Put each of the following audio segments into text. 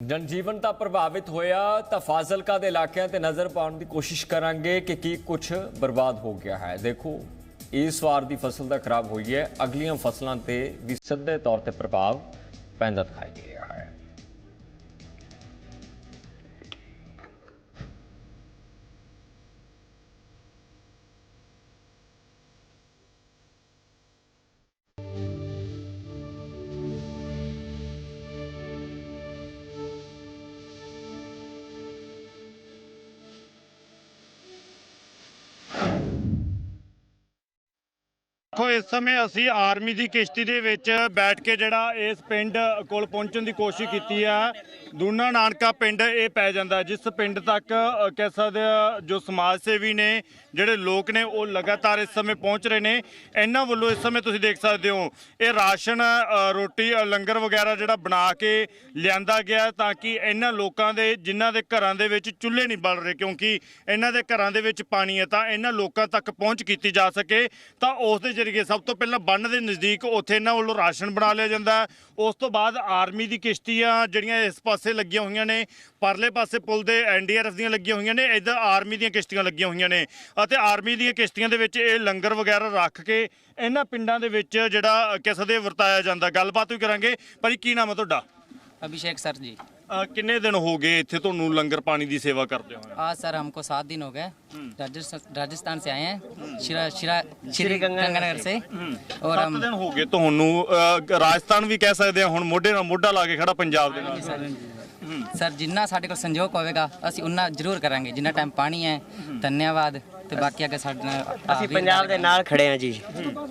ਜਨਜੀਵਨ ਤਾਂ ਪ੍ਰਭਾਵਿਤ ਹੋਇਆ, ਤਾਂ ਫਾਜ਼ਿਲਕਾ ਦੇ ਇਲਾਕਿਆਂ ਤੇ ਨਜ਼ਰ ਪਾਉਣ ਦੀ ਕੋਸ਼ਿਸ਼ ਕਰਾਂਗੇ ਕਿ ਕੀ ਕੁਝ ਬਰਬਾਦ ਹੋ ਗਿਆ ਹੈ। ਦੇਖੋ, ਇਸ ਵਾਰ ਦੀ ਫਸਲ ਤਾਂ ਖਰਾਬ ਹੋਈ ਹੈ, ਅਗਲੀਆਂ ਫਸਲਾਂ ਤੇ ਵੀ ਸਿੱਧੇ ਤੌਰ ਤੇ ਪ੍ਰਭਾਵ ਪੈਂਦਾ ਦਿਖਾਈ ਦੇ ਰਿਹਾ। ਦੇਖੋ, ਇਸ ਸਮੇਂ ਅਸੀਂ ਆਰਮੀ ਦੀ ਕਿਸ਼ਤੀ ਦੇ ਵਿੱਚ ਬੈਠ ਕੇ ਜਿਹੜਾ ਇਸ ਪਿੰਡ ਕੋਲ ਪਹੁੰਚਣ ਦੀ ਕੋਸ਼ਿਸ਼ ਕੀਤੀ ਆ। ਦੂਨਾ ਨਾਨਕਾ ਪਿੰਡ ਇਹ ਪੈ ਜਾਂਦਾ ਜਿਸ ਪਿੰਡ ਤੱਕ ਕਹਿ ਸਕਦੇ ਆ, ਜੋ ਸਮਾਜ ਸੇਵੀ ਨੇ ਜਿਹੜੇ ਲੋਕ ਨੇ ਉਹ ਲਗਾਤਾਰ ਇਸ ਸਮੇਂ ਪਹੁੰਚ ਰਹੇ ਨੇ। ਇਹਨਾਂ ਵੱਲੋਂ ਇਸ ਸਮੇਂ ਤੁਸੀਂ ਦੇਖ ਸਕਦੇ ਹੋ ਇਹ ਰਾਸ਼ਨ ਰੋਟੀ ਲੰਗਰ ਵਗੈਰਾ ਜਿਹੜਾ ਬਣਾ ਕੇ ਲਿਆਂਦਾ ਗਿਆ ਤਾਂ ਕਿ ਇਹਨਾਂ ਲੋਕਾਂ ਦੇ ਜਿਨ੍ਹਾਂ ਦੇ ਘਰਾਂ ਦੇ ਵਿੱਚ ਚੁੱਲ੍ਹੇ ਨਹੀਂ ਬਲ ਰਹੇ ਕਿਉਂਕਿ ਇਹਨਾਂ ਦੇ ਘਰਾਂ ਦੇ ਵਿੱਚ ਪਾਣੀ ਹੈ ਤਾਂ ਇਹਨਾਂ ਲੋਕਾਂ ਤੱਕ ਪਹੁੰਚ ਕੀਤੀ ਜਾ ਸਕੇ। ਤਾਂ ਉਸ ਦੇ ਜ਼ਰੀਏ ਸਭ ਤੋਂ ਪਹਿਲਾਂ ਬੰਨ ਦੇ ਨਜ਼ਦੀਕ ਉੱਥੇ ਇਹਨਾਂ ਵੱਲੋਂ ਰਾਸ਼ਨ ਬਣਾ ਲਿਆ ਜਾਂਦਾ ਉਸ ਤੋਂ ਬਾਅਦ ਆਰਮੀ ਦੀ ਕਿਸ਼ਤੀਆਂ ਜਿਹੜੀਆਂ ਇਸ ਪਾਸੇ ਪਾਸੇ ਲੱਗੀਆਂ ਹੋਈਆਂ ਨੇ। ਪਰਲੇ ਪਾਸੇ ਪੁਲ ਦੇ ਐਨਡੀਆਰਐਫ ਦੀਆਂ ਲੱਗੀਆਂ ਹੋਈਆਂ ਨੇ। ਇੱਧਰ ਆਰਮੀ ਦੀਆਂ ਕਿਸ਼ਤੀਆਂ ਲੱਗੀਆਂ ਹੋਈਆਂ ਨੇ ਅਤੇ ਆਰਮੀ ਦੀਆਂ ਕਿਸ਼ਤੀਆਂ ਦੇ ਵਿੱਚ ਇਹ ਲੰਗਰ ਵਗੈਰਾ ਰੱਖ ਕੇ ਇਹਨਾਂ ਪਿੰਡਾਂ ਦੇ ਵਿੱਚ ਜਿਹੜਾ ਕਿਸੇ ਦੇ ਵਰਤਾਇਆ ਜਾਂਦਾ। ਗੱਲਬਾਤ ਵੀ ਕਰਾਂਗੇ। ਭਾਜੀ, ਕੀ ਨਾਮ ਹੈ ਤੁਹਾਡਾ? ਅਭਿਸ਼ੇਕ ਸਰ ਜੀ। ਅਹ ਕਿੰਨੇ ਦਿਨ ਹੋ ਗਏ ਇੱਥੇ ਤੁਹਾਨੂੰ ਲੰਗਰ ਪਾਣੀ ਦੀ ਸੇਵਾ ਕਰਦੇ ਹੋਏ आज सर हमको सात दिन हो गए राजस्थान राजस्थान से आए हैं शिरा शिरा श्री गंगानगर से और ਸੱਤ हम ਦਿਨ ਹੋ ਗਏ ਤੁਹਾਨੂੰ ਅਹ, ਰਾਜਸਥਾਨ ਵੀ ਕਹਿ ਸਕਦੇ ਆ ਹੁਣ ਮੋਢੇ ਨਾਲ ਮੋਢਾ ਲਾ ਕੇ ਖੜਾ ਪੰਜਾਬ ਦੇ ਨਾਲ ਸਰ ਜਿੰਨਾ ਸਾਡੇ ਕੋਲ ਸੰਯੋਗ ਹੋਵੇਗਾ ਅਸੀਂ ਉਨਾ ਜ਼ਰੂਰ ਕਰਾਂਗੇ ਜਿੰਨਾ ਟਾਈਮ ਪਾਣੀ ਹੈ ਧੰਨਵਾਦ ਤੇ ਬਾਕੀ ਅੱਗੇ ਸਾਡੇ ਨਾਲ ਅਸੀਂ ਪੰਜਾਬ ਦੇ ਨਾਲ ਖੜੇ ਆ ਜੀ।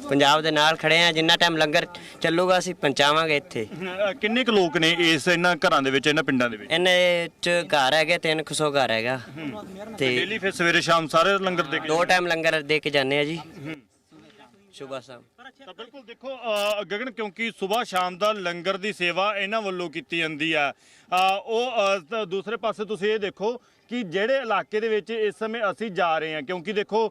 ਪੰਜਾਬ ਦੇ ਨਾਲ ਖੜੇ ਆ ਜਿੰਨਾ ਟਾਈਮ ਲੰਗਰ ਚੱਲੂਗਾ ਅਸੀਂ ਪਹੁੰਚਾਵਾਂਗੇ ਇੱਥੇ। ਕਿੰਨੇ ਕੁ ਲੋਕ ਨੇ ਇਸ ਇਹਨਾਂ ਘਰਾਂ ਦੇ ਵਿੱਚ ਇਹਨਾਂ ਪਿੰਡਾਂ ਦੇ ਵਿੱਚ? ਇਹਨੇ ਚ ਘਰ ਹੈਗੇ ਤਿੰਨ ਕੁ ਸੌ ਘਰ ਹੈਗਾ। ਤੇ ਡੇਲੀ ਫਿਰ ਸਵੇਰੇ ਸ਼ਾਮ ਸਾਰੇ ਲੰਗਰ ਦੇ ਕੇ ਦੋ ਟਾਈਮ ਲੰਗਰ ਦੇ ਕੇ ਜਾਂਦੇ ਆ ਜੀ। ਸਵੇਰ ਸ਼ਾਮ। ਤਾਂ ਬਿਲਕੁਲ ਦੇਖੋ ਗਗਨ ਕਿਉਂਕਿ ਸਵੇਰ ਸ਼ਾਮ ਦਾ ਲੰਗਰ ਦੀ ਸੇਵਾ ਇਹਨਾਂ ਵੱਲੋਂ ਕੀਤੀ ਜਾਂਦੀ ਆ। ਉਹ ਤਾਂ ਦੂਸਰੇ ਪਾਸੇ ਤੁਸੀਂ ਇਹ ਦੇਖੋ ਕਿ ਜਿਹੜੇ ਇਲਾਕੇ ਦੇ ਵਿੱਚ ਇਸ ਸਮੇਂ ਅਸੀਂ ਜਾ ਰਹੇ ਹਾਂ, ਕਿਉਂਕਿ ਦੇਖੋ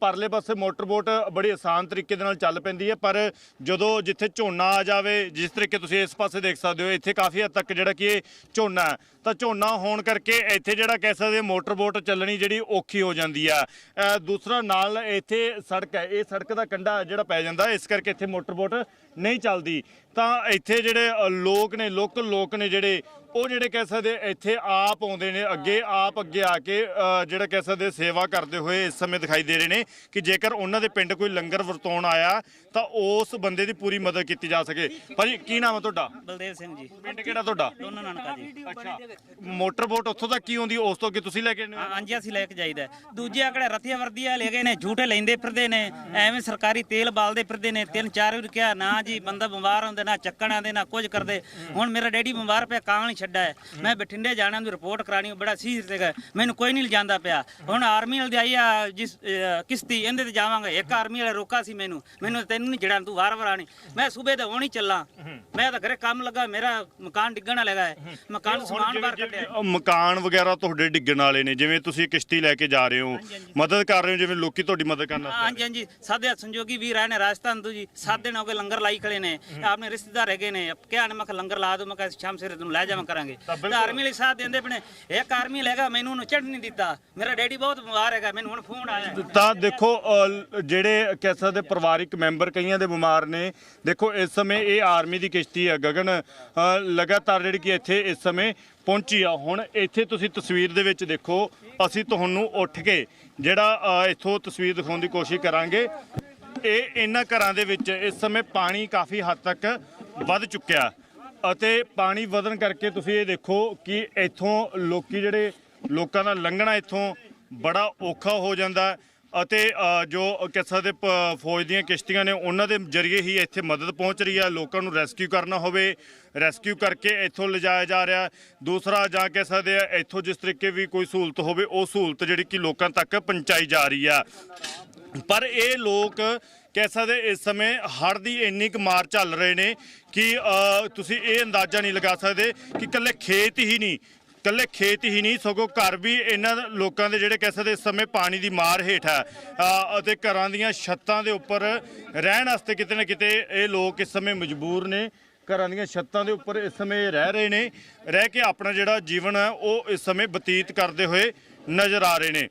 ਪਰਲੇ ਪਾਸੇ ਮੋਟਰ ਬੋਟ ਬੜੀ ਆਸਾਨ ਤਰੀਕੇ ਦੇ ਨਾਲ ਚੱਲ ਪੈਂਦੀ ਹੈ, ਪਰ ਜਦੋਂ ਜਿੱਥੇ ਝੋਨਾ ਆ ਜਾਵੇ, ਜਿਸ ਤਰੀਕੇ ਤੁਸੀਂ ਇਸ ਪਾਸੇ ਦੇਖ ਸਕਦੇ ਹੋ, ਇੱਥੇ ਕਾਫੀ ਹੱਦ ਤੱਕ ਜਿਹੜਾ ਕਿ ਇਹ ਝੋਨਾ ਹੈ, ਤਾਂ ਝੋਨਾ ਹੋਣ ਕਰਕੇ ਇੱਥੇ ਜਿਹੜਾ ਕਹਿ ਸਕਦੇ ਮੋਟਰ ਬੋਟ ਚੱਲਣੀ ਜਿਹੜੀ ਔਖੀ ਹੋ ਜਾਂਦੀ ਆ। ਦੂਸਰਾ ਨਾਲ ਇੱਥੇ ਸੜਕ ਹੈ, ਇਹ ਸੜਕ ਦਾ ਕੰਢਾ ਜਿਹੜਾ ਪੈ ਜਾਂਦਾ, ਇਸ ਕਰਕੇ ਇੱਥੇ ਮੋਟਰ ਬੋਟ ਨਹੀਂ ਚੱਲਦੀ। ਤਾਂ ਇੱਥੇ ਜਿਹੜੇ ਲੋਕ ਨੇ ਲੋਕਲ ਲੋਕ ਨੇ ਜਿਹੜੇ ਉਹ ਜਿਹੜੇ ਕਹਿ ਸਕਦੇ ਇੱਥੇ ਆਪ ਆਉਂਦੇ ਨੇ ਅੱਗੇ ਆਪ ਅੱਗੇ ਆ ਕੇ ਜਿਹੜਾ ਕਹਿ ਸਕਦੇ ਸੇਵਾ ਕਰਦੇ ਹੋਏ ਇਸ ਸਮੇਂ ਦਿਖਾਈ ਦੇ ਰਹੇ ਨੇ ਕਿ ਜੇਕਰ ਉਹਨਾਂ ਦੇ ਪਿੰਡ ਕੋਈ ਲੰਗਰ ਵਰਤਾਉਣ ਆਇਆ ਤਾਂ ਉਸ ਬੰਦੇ ਦੀ ਪੂਰੀ ਮਦਦ ਕੀਤੀ ਜਾ ਸਕੇ। ਭਾਜੀ ਕੀ ਨਾਮ ਹੈ ਤੁਹਾਡਾ? ਬਲਦੇਵ ਸਿੰਘ ਜੀ। ਪਿੰਡ ਕਿਹੜਾ ਤੁਹਾਡਾ? ਦੋਨੋਂ ਨਾਨਕਾ ਜੀ। ਅੱਛਾ। ਮੋਟਰ ਬੋਟ ਉੱਥੋਂ ਤੱਕ ਕੀ ਹੁੰਦੀ ਉਸ ਤੋਂ ਅੱਗੇ ਤੁਸੀਂ ਲੈ ਕੇ ਆਉਂਦੇ ਹੋ? ਹਾਂ, ਹਾਂਜੀ ਅਸੀਂ ਲੈ ਕੇ ਜਾਈਦਾ। ਦੂਜੇ ਆਕੜੇ ਰਥੀਆਂ ਵਰਦੀਆਂ ਲੈ ਗਏ ਨੇ ਝੂਠੇ ਲੈਂਦੇ ਫਿਰਦੇ ਨੇ ਐਵੇਂ ਸਰਕਾਰੀ ਤੇਲ ਬਾਲਦੇ ਫਿਰਦੇ ਨੇ ਤਿੰਨ ਚਾਰ ਵਾਰ ਕਿਹਾ ਨਾ ਜੀ ਬੰਦਾ ਬਿਮਾਰ ਹੁੰਦੇ ਨਾ ਚੱਕਣ ਆਉਂਦੇ ਨਾ ਕੁਝ ਕਰਦੇ। ਹੁਣ ਮੇਰਾ ਡੈਡੀ ਬਿਮਾਰ ਪਿਆ ਕਾਂ ਨਹੀਂ ਛੱਡਾ ਹੈ। ਮੈਂ ਬਠਿੰਡੇ ਜਾਣਾ ਦੀ ਰਿਪੋਰਟ ਕਰਾਣੀ ਬੜਾ ਸੀਰੀਅਸ ਹੈਗਾ ਮੈਨੂੰ ਕੋਈ ਨਹੀਂ ਲਿਜਾਂਦਾ ਪਿਆ। ਹੁਣ ਆਰਮੀ ਵਾਲੇ ਆਈ ਆ ਜਿਸ ਕਿਸ਼ਤੀ ਇਹਦੇ ਤੇ ਜਾਵਾਂਗੇ। ਇੱਕ ਆਰਮੀ ਵਾਲਾ ਰੋਕਾ ਸੀ ਮੈਨੂੰ। ਮੈਨੂੰ ਤੈਨੂੰ ਨਹੀਂ ਜੜਾਂ ਤੂੰ ਵਾਰ ਵਾਰ ਆਣੀ ਮੈਂ ਸਵੇਰ ਦਾ ਹੋਣੀ ਚੱਲਾਂ। ਮੈਂ ਤਾਂ ਘਰੇ ਕੰਮ ਲੱਗਾ ਮੇਰਾ ਮਕਾਨ ਡਿੱਗਣ ਵਾਲਾ ਹੈ। ਮਕਾਨ ਤੋਂ ਸਮਾਨ ਬਾਹਰ ਕੱਢਿਆ। ਮਕਾਨ ਵਗੈਰਾ ਤੁਹਾਡੇ ਡਿੱਗਣ ਵਾਲੇ ਨੇ ਜਿਵੇਂ ਤੁਸੀਂ ਕਿਸ਼ਤੀ ਲੈ ਕੇ ਜਾ ਰਹੇ ਹੋ ਮਦਦ ਕਰ ਰਹੇ ਹੋ ਜਿਵੇਂ ਲੋਕੀ ਤੁਹਾਡੀ ਮਦਦ ਕਰਨ ਵਾਸਤੇ ਹਾਂਜੀ ਹਾਂਜੀ। ਸਾਡੇ ਸੰਜੋਗੀ ਵੀਰ ਆਏ ਨੇ ਰਾਜਸਥਾਨ ਤੋਂ ਜੀ। ਸਾਤ ਦਿਨ ਹੋ ਗਏ ਲੰਗਰ ਲਾਈ ਖੜੇ ਨੇ। ਆਪਣੇ ਰਿਸ਼ਤੇਦਾਰ ਹੈਗੇ ਨੇ। ਕਿਹਾ ਨੇ ਮੈਂ ਲੰਗਰ ਲਾ ਦੋ ਮੈਂ ਕਿਹਾ ਸ਼ਾਮ ਸਵੇਰੇ ਤੁਹਾਨੂੰ ਲੈ ਜਾਵਾਂ ਕਰਾਂਗੇ। ਤੇ ਆਰਮੀ ਲਈ ਸਾਥ ਦਿੰਦੇ ਪਣੇ। ਇੱਕ ਆਰਮੀ ਲੈਗਾ ਮੈਨੂੰ ਉਹਨੂੰ ਚੜ੍ਹ ਨਹੀਂ ਦਿੱਤਾ। ਮੇਰਾ ਡੈਡੀ ਬਹੁਤ ਬਿਮਾਰ ਹੈਗਾ ਮੈਨੂੰ ਹੁਣ ਫੋਨ ਆਇਆ ਤਾਂ ਦੇਖੋ ਜਿਹੜੇ ਕਹਿ ਸਕਦੇ ਪਰਿਵਾਰਿਕ ਮੈਂਬਰ ਕਈਆਂ ਦੇ ਬਿਮਾਰ ਨੇ ਦੇਖੋ ਇਸ ਸਮੇਂ ਇਹ ਆਰਮੀ ਦੀ ਕਿਸ਼ਤੀ ਹੈ ਗਗਨ। ਲਗਾਤਾਰ ਜਿਹੜੀ ਕਿ ਇੱਥੇ ਇਸ ਸਮੇਂ ਪਹੁੰਚੀ ਆ। ਹੁਣ ਇੱਥੇ ਤੁਸੀਂ ਤਸਵੀਰ ਦੇ ਵਿੱਚ ਦੇਖੋ ਅਸੀਂ ਤੁਹਾਨੂੰ ਉੱਠ ਕੇ ਜਿਹੜਾ ਇੱਥੋਂ ਤਸਵੀਰ ਦਿਖਾਉਣ ਦੀ ਕੋਸ਼ਿਸ਼ ਕਰਾਂਗੇ। ਇਹ ਇਹਨਾਂ ਘਰਾਂ ਦੇ ਵਿੱਚ ਇਸ ਸਮੇਂ ਪਾਣੀ ਕਾਫੀ ਹੱਦ ਤੱਕ ਵੱਧ ਚੁੱਕਿਆ। ਅਤੇ ਪਾਣੀ ਵਧਣ ਕਰਕੇ ਤੁਸੀਂ ਇਹ ਦੇਖੋ ਕਿ ਇੱਥੋਂ ਲੋਕੀ ਜਿਹੜੇ ਲੋਕਾਂ ਦਾ ਲੰਘਣਾ ਇੱਥੋਂ ਬੜਾ ਔਖਾ ਹੋ ਜਾਂਦਾ ਅਤੇ ਜੋ ਕਿਸਾ ਦੇ ਪ- ਫੌਜ ਦੀਆਂ ਕਿਸ਼ਤੀਆਂ ਨੇ ਉਹਨਾਂ ਦੇ ਜ਼ਰੀਏ ਹੀ ਇੱਥੇ ਮਦਦ ਪਹੁੰਚ ਰਹੀ ਹੈ। ਲੋਕਾਂ ਨੂੰ ਰੈਸਕਿਊ ਕਰਨਾ ਹੋਵੇ, ਰੈਸਕਿਊ ਕਰਕੇ ਇੱਥੋਂ ਲਿਜਾਇਆ ਜਾ ਰਿਹਾ ਦੂਸਰਾ, ਜਾਂ ਕਹਿ ਸਕਦੇ ਆ ਇੱਥੋਂ ਜਿਸ ਤਰੀਕੇ ਵੀ ਕੋਈ ਸਹੂਲਤ ਹੋਵੇ, ਉਹ ਸਹੂਲਤ ਜਿਹੜੀ ਕਿ ਲੋਕਾਂ ਤੱਕ ਪਹੁੰਚਾਈ ਜਾ ਰਹੀ ਆ ਪਰ ਇਹ ਲੋਕ ਕਹਿ ਸਕਦੇ ਇਸ ਸਮੇਂ ਹੜ੍ਹ ਦੀ ਇੰਨੀ ਕੁ ਮਾਰ ਚੱਲ ਰਹੇ ਨੇ ਕਿ ਤੁਸੀਂ ਇਹ ਅੰਦਾਜ਼ਾ ਨਹੀਂ ਲਗਾ ਸਕਦੇ ਕਿ ਇਕੱਲੇ ਖੇਤ ਹੀ ਨਹੀਂ, ਇਕੱਲੇ ਖੇਤ ਹੀ ਨਹੀਂ, ਸਗੋਂ ਘਰ ਵੀ ਇਹਨਾਂ ਲੋਕਾਂ ਦੇ ਜਿਹੜੇ ਕਹਿ ਸਕਦੇ ਇਸ ਸਮੇਂ ਪਾਣੀ ਦੀ ਮਾਰ ਹੇਠ ਹੈ। ਅਤੇ ਘਰਾਂ ਦੀਆਂ ਛੱਤਾਂ ਦੇ ਉੱਪਰ ਰਹਿਣ ਵਾਸਤੇ ਕਿਤੇ ਨਾ ਕਿਤੇ ਇਹ ਲੋਕ ਇਸ ਸਮੇਂ ਮਜਬੂਰ ਨੇ। ਘਰਾਂ ਦੀਆਂ ਛੱਤਾਂ ਦੇ ਉੱਪਰ ਇਸ ਸਮੇਂ ਰਹਿ ਰਹੇ ਨੇ, ਰਹਿ ਕੇ ਆਪਣਾ ਜਿਹੜਾ ਜੀਵਨ ਹੈ ਉਹ ਇਸ ਸਮੇਂ ਬਤੀਤ ਕਰਦੇ ਹੋਏ ਨਜ਼ਰ ਆ ਰਹੇ ਨੇ।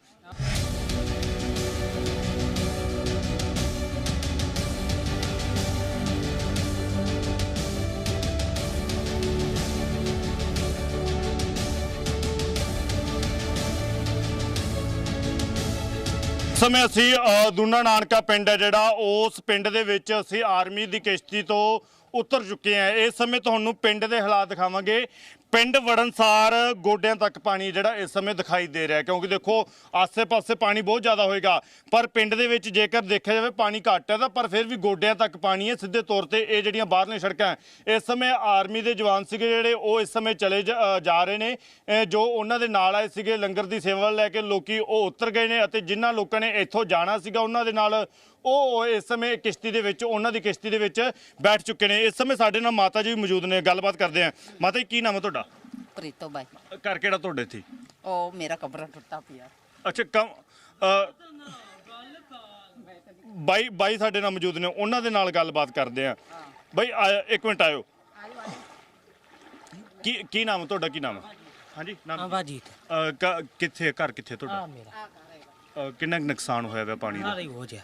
ਸਮੇਂ ਅਸੀਂ ਦੂਨਾ ਨਾਨਕਾ ਪਿੰਡ ਹੈ ਜਿਹੜਾ, ਉਸ ਪਿੰਡ ਦੇ ਵਿੱਚ ਅਸੀਂ ਆਰਮੀ ਦੀ ਕਿਸ਼ਤੀ ਤੋਂ ਉਤਰ ਚੁੱਕੇ ਹਾਂ ਇਸ ਸਮੇਂ ਤੁਹਾਨੂੰ ਪਿੰਡ ਦੇ ਹਾਲਾਤ ਦਿਖਾਵਾਂਗੇ। ਪਿੰਡ ਵੜਨਸਾਰ ਗੋਡਿਆਂ ਤੱਕ ਪਾਣੀ ਜਿਹੜਾ ਇਸ ਸਮੇਂ ਦਿਖਾਈ ਦੇ ਰਿਹਾ ਕਿਉਂਕਿ ਦੇਖੋ, ਆਸੇ-ਪਾਸੇ ਪਾਣੀ ਬਹੁਤ ਜ਼ਿਆਦਾ ਹੋਏਗਾ। ਪਰ ਪਿੰਡ ਦੇ ਵਿੱਚ ਜੇਕਰ ਦੇਖਿਆ ਜਾਵੇ, ਪਾਣੀ ਘੱਟ ਹੈ ਤਾਂ ਪਰ ਫਿਰ ਵੀ ਗੋਡਿਆਂ ਤੱਕ ਪਾਣੀ ਹੈ। ਸਿੱਧੇ ਤੌਰ ਤੇ ਇਹ ਜਿਹੜੀਆਂ ਬਾਹਰਲੀਆਂ ਸੜਕਾਂ ਇਸ ਸਮੇਂ ਆਰਮੀ ਦੇ ਜਵਾਨ ਸੀਗੇ ਜਿਹੜੇ, ਉਹ ਇਸ ਸਮੇਂ ਚਲੇ ਜਾ ਜਾ ਰਹੇ ਨੇ। ਜੋ ਉਹਨਾਂ ਦੇ ਨਾਲ ਆਏ ਸੀਗੇ, ਲੰਗਰ ਦੀ ਸੇਵਾ ਲੈ ਕੇ ਲੋਕੀ ਉਹ ਉਤਰ ਗਏ ਨੇ ਅਤੇ ਜਿਨ੍ਹਾਂ ਲੋਕਾਂ ਨੇ ਇੱਥੋਂ ਜਾਣਾ ਸੀਗਾ, ਉਹਨਾਂ ਦੇ ਨਾਲ ਉਹ ਇਸ ਸਮੇਂ ਕਿਸ਼ਤੀ ਦੇ ਵਿੱਚ ਉਹਨਾਂ ਦੀ ਕਿਸ਼ਤੀ ਦੇ ਵਿੱਚ ਬੈਠ ਚੁੱਕੇ ਨੇ। ਇਸ ਸਮੇਂ ਸਾਡੇ ਨਾਲ ਮਾਤਾ ਜੀ ਵੀ ਮੌਜੂਦ ਨੇ ਗੱਲਬਾਤ ਕਰਦੇ ਆ। ਮਾਤਾ ਜੀ ਕੀ ਨਾਮ ਹੈ ਤੁਹਾਡਾ? ਪ੍ਰੀਤੋ ਬਾਈ। ਘਰ ਕਿਹੜਾ ਤੁਹਾਡੇ ਇੱਥੇ? ਉਹ ਮੇਰਾ ਕਮਰਾ ਟੁੱਟਾ ਪਿਆ। ਅੱਛਾ ਕੰਮ ਬਾਈ ਬਾਈ ਸਾਡੇ ਨਾਲ ਮੌਜੂਦ ਨੇ ਉਹਨਾਂ ਦੇ ਨਾਲ ਗੱਲਬਾਤ ਕਰਦੇ ਆ। ਬਾਈ ਇੱਕ ਮਿੰਟ ਆਇਓ। ਕੀ ਕੀ ਨਾਮ ਤੁਹਾਡਾ? ਕੀ ਨਾਮ ਹਾਂਜੀ ਨਾਮ ਆਵਾਜੀਤ। ਅ, ਕ- ਕਿੱਥੇ ਘਰ ਕਿੱਥੇ ਤੁਹਾਡਾ? ਆ ਮੇਰਾ। ਅ, ਕਿੰਨਾ ਕੁ ਨੁਕਸਾਨ ਹੋਇਆ ਹੋਇਆ ਪਾਣੀ ਦਾ? ਸਾਰਾ ਹੀ ਹੋ ਜਾ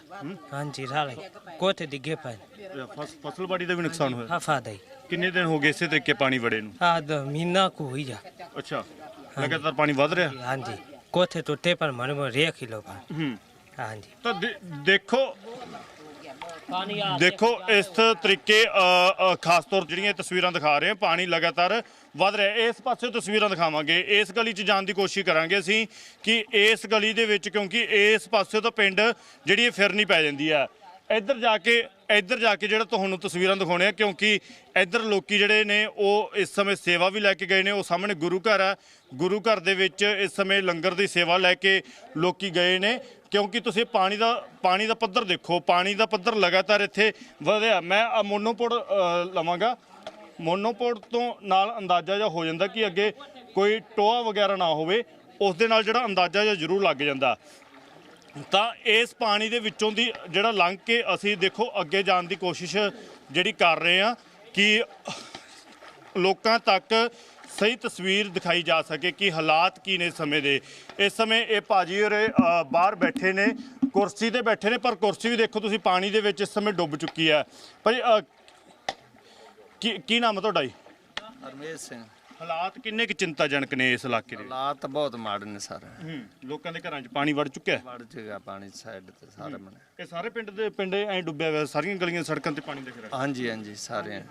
ਹਾਂਜੀ ਹੀ। ਕੋਥੇ ਡਿੱਗੇ ਪਏ ਫਸ- ਫਸਲ ਬਾੜੀ ਦਾ ਵੀ ਨੁਕਸਾਨ ਹੋਇਆ? ਹਫਾ ਦਈ ਕਿੰਨੇ ਦਿਨ ਹੋ ਗਏ ਇਸੇ ਤਰੀਕੇ ਪਾਣੀ ਵੜੇ ਨੂੰ? ਆ ਦ ਮਹੀਨਾ ਕੋ ਹੋਈ ਜਾ ਅੱਛਾ। ਲਗਾਤਾਰ ਪਾਣੀ ਵੱਧ ਰਿਹਾ? ਹਾਂਜੀ। ਕੋਥੇ ਟੁੱਟੇ ਪਰ ਮਨ ਮੋ ਰੇ ਕਿਲੋ ਪਾ ਹੂੰ। ਹਾਂਜੀ। ਤਾਂ ਦੇ- ਦੇਖੋ ਦੇਖੋ ਇਸ ਤਰੀਕੇ ਖਾਸ ਤੌਰ ਜਿਹੜੀਆਂ ਤਸਵੀਰਾਂ ਦਿਖਾ ਰਹੇ ਹਾਂ ਪਾਣੀ ਲਗਾਤਾਰ ਵੱਧ ਰਿਹਾ। ਇਸ ਪਾਸੇ ਤਸਵੀਰਾਂ ਦਿਖਾਵਾਂਗੇ। ਇਸ ਗਲੀ 'ਚ ਜਾਣ ਦੀ ਕੋਸ਼ਿਸ਼ ਕਰਾਂਗੇ ਅਸੀਂ ਕਿ ਇਸ ਗਲੀ ਦੇ ਵਿੱਚ ਕਿਉਂਕਿ ਇਸ ਪਾਸੇ ਤੋਂ ਪਿੰਡ ਜਿਹੜੀ ਫਿਰਨੀ ਪੈ ਜਾਂਦੀ ਆ ਇੱਧਰ ਜਾ ਕੇ ਇੱਧਰ ਜਾ ਕੇ ਜਿਹੜਾ ਤੁਹਾਨੂੰ ਤਸਵੀਰਾਂ ਦਿਖਾਉਣੇ ਆ ਕਿਉਂਕਿ ਇੱਧਰ ਲੋਕੀ ਜਿਹੜੇ ਨੇ ਉਹ ਇਸ ਸਮੇਂ ਸੇਵਾ ਵੀ ਲੈ ਕੇ ਗਏ ਨੇ। ਉਹ ਸਾਹਮਣੇ ਗੁਰੂ ਘਰ ਆ। ਗੁਰੂ ਘਰ ਦੇ ਵਿੱਚ ਇਸ ਸਮੇਂ ਲੰਗਰ ਦੀ ਸੇਵਾ ਲੈ ਕੇ ਲੋਕੀ ਗਏ ਨੇ। ਕਿਉਂਕਿ ਤੁਸੀਂ ਪਾਣੀ ਦਾ ਪਾਣੀ ਦਾ ਪੱਧਰ ਦੇਖੋ, ਪਾਣੀ ਦਾ ਪੱਧਰ ਲਗਾਤਾਰ ਇੱਥੇ ਵਧਿਆ। ਮੈਂ ਆਹ ਮੋਨੋਪੋਡ ਲਵਾਂਗਾ। ਮੋਨੋਪੋਡ ਤੋਂ ਨਾਲ ਅੰਦਾਜ਼ਾ ਜਿਹਾ ਹੋ ਜਾਂਦਾ ਕਿ ਅੱਗੇ ਕੋਈ ਟੋਆ ਵਗੈਰਾ ਨਾ ਹੋਵੇ, ਉਸ ਦੇ ਨਾਲ ਜਿਹੜਾ ਅੰਦਾਜ਼ਾ ਜਿਹਾ ਜ਼ਰੂਰ ਲੱਗ ਜਾਂਦਾ। ਤਾਂ ਇਸ ਪਾਣੀ ਦੇ ਵਿੱਚੋਂ ਦੀ ਜਿਹੜਾ ਲੰਘ ਕੇ ਅਸੀਂ ਦੇਖੋ ਅੱਗੇ ਜਾਣ ਦੀ ਕੋਸ਼ਿਸ਼ ਜਿਹੜੀ ਕਰ ਰਹੇ ਆ ਕਿ ਲੋਕਾਂ ਤੱਕ ਸਹੀ ਤਸਵੀਰ ਦਿਖਾਈ ਜਾ ਸਕੇ ਕਿ ਹਾਲਾਤ ਕੀ ਨੇ ਸਮੇਂ ਦੇ। ਇਸ ਸਮੇਂ ਇਹ ਭਾਜੀ ਹੋਰੇ ਬਾਹਰ ਬੈਠੇ ਨੇ ਕੁਰਸੀ ਤੇ ਬੈਠੇ ਨੇ ਪਰ ਕੁਰਸੀ ਵੀ ਦੇਖੋ ਤੁਸੀਂ ਪਾਣੀ ਦੇ ਵਿੱਚ ਇਸ ਸਮੇਂ ਡੁੱਬ ਚੁੱਕੀ ਹੈ। ਭਾਜੀ ਅ, ਕੀ ਕੀ ਨਾਮ ਹੈ ਤੁਹਾਡਾ ਜੀ? ਹਰਮੇਸ਼ ਸਿੰਘ। ਹਾਲਾਤ ਕਿੰਨੇ ਕੁ ਚਿੰਤਾਜਨਕ ਨੇ ਇਸ ਇਲਾਕੇ ਦੇ? ਹਾਲਾਤ ਬਹੁਤ ਮਾੜੇ ਨੇ ਸਾਰੇ। ਹੂੰ ਲੋਕਾਂ ਦੇ ਘਰਾਂ 'ਚ ਪਾਣੀ ਵੜ ਚੁੱਕਿਆ ਵੜ ਜੇਗਾ ਪਾਣੀ ਸਾਈਡ ਤੇ ਸਾਰੇ ਮਨੇ ਇਹ ਸਾਰੇ ਪਿੰਡ ਦੇ ਪਿੰਡ ਐ ਡੁੱਬਿਆ ਹੋਇਆ ਸਾਰੀਆਂ ਗਲੀਆਂ ਸੜਕਾਂ ਤੇ ਪਾਣੀ ਦਿਖ ਰਿਹਾ। ਹਾਂਜੀ ਹਾਂਜੀ ਸਾਰੇ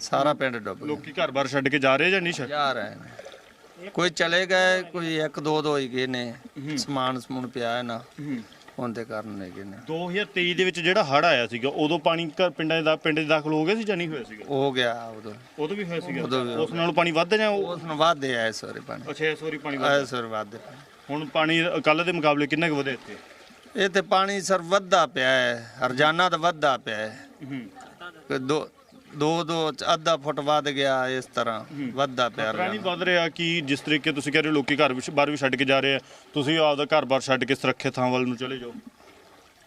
ਸਾਰਾ ਪਿੰਡ ਡੁੱਬ ਗਿਆ। ਲੋਕੀ ਘਰ-ਬਾਰ ਛੱਡ ਕੇ ਜਾ ਰਹੇ ਜਾਂ ਨਹੀਂ ਛੱਡ ਜਾ ਰਹੇ ਨੇ। ਕੋਈ ਚਲੇ ਗਏ ਕੋਈ ਇੱਕ ਦੋ ਦੋ ਹੀ ਗਏ ਨੇ। ਸਮਾਨ ਸਮੂਨ ਪਿਆ ਹੈ। ਨਾ ਉਹਦੇ ਕਾਰਨ ਨੇ ਗਏ ਨੇ। 2023 ਦੇ ਵਿੱਚ ਜਿਹੜਾ ਹੜ ਆਇਆ ਸੀਗਾ ਉਦੋਂ ਪਾਣੀ ਘਰ ਪਿੰਡਾਂ ਦਾ ਪਿੰਡ 'ਚ ਦਾਖਲ ਹੋ ਗਿਆ ਸੀ ਜਾਂ ਨਹੀਂ ਹੋਇਆ ਸੀਗਾ? ਹੋ ਗਿਆ ਉਦੋਂ। ਉਦੋਂ ਵੀ ਹੋਇਆ ਸੀਗਾ। ਉਦੋਂ ਵੀ ਉਸ ਨਾਲੋਂ ਪਾਣੀ ਵੱਧ ਜਾਂ ਉਹ ਉਸ ਨੂੰ ਵਾਧੇ ਆਏ ਸੋਰੇ ਪਾਣੀ। ਅੱਛਾ ਇਸ ਵਾਰੀ ਪਾਣੀ ਵੱਧ ਆਏ ਸੋਰੇ ਵਾਧੇ ਹੁਣ ਪਾਣੀ ਕੱਲ ਦੇ ਮੁਕਾਬਲੇ ਕਿੰਨਾ ਕੁ ਵਧਿਆ ਇੱਥੇ? ਇਹ ਤੇ ਪਾਣੀ ਸਰ ਵੱਧਦਾ ਪਿਆ ਹੈ। ਹਰਜਾਨਾ ਤਾਂ ਵੱਧਦਾ ਪਿਆ ਹੈ। ਕਿ ਦੋ ਦੋ ਦੋ ਅੱਧਾ ਫੁੱਟ ਵੱਧ ਗਿਆ ਇਸ ਤਰ੍ਹਾਂ ਵੱਧਦਾ ਪਿਆ ਹਰਜਾਨਾ। ਵੱਧ ਰਿਹਾ ਕਿ ਜਿਸ ਤਰੀਕੇ ਤੁਸੀਂ ਕਹਿ ਰਹੇ ਹੋ ਲੋਕੀ ਘਰ ਵਿੱਚ ਬਾਹਰ ਵੀ ਛੱਡ ਕੇ ਜਾ ਰਹੇ ਆ ਤੁਸੀਂ ਆਪਦਾ ਘਰ-ਬਾਰ ਛੱਡ ਕੇ ਸੁਰੱਖਿਅਤ ਥਾਂ ਵੱਲ ਨੂੰ ਚਲੇ ਜਾਓ।